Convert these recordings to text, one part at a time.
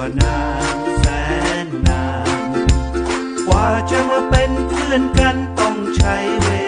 ก็นานแสนนาน กว่าจะมาเป็นเพื่อนกันต้องใช้เวลา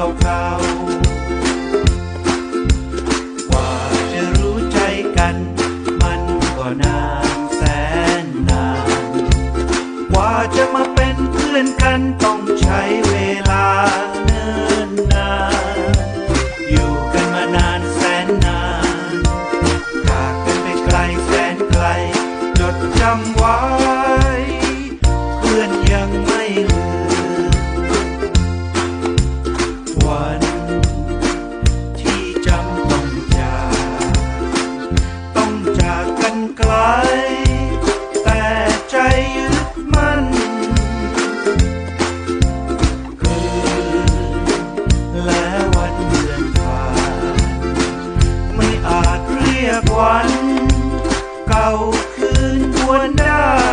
วันเก่ากว่าจะรู้ใจกัน มันก็นานแสนนาน กว่าจะมาเป็นเพื่อนกันต้องใช้เวลาเนิ่นนาน อยู่กันมานานแสนนานจากกันไปไกลแสนไกล จดจำไว้ ไกล แต่ใจยึดมั่นคืนและวันเดือนผ่านไม่อาจเรียกวัน เก่าคืนควรได้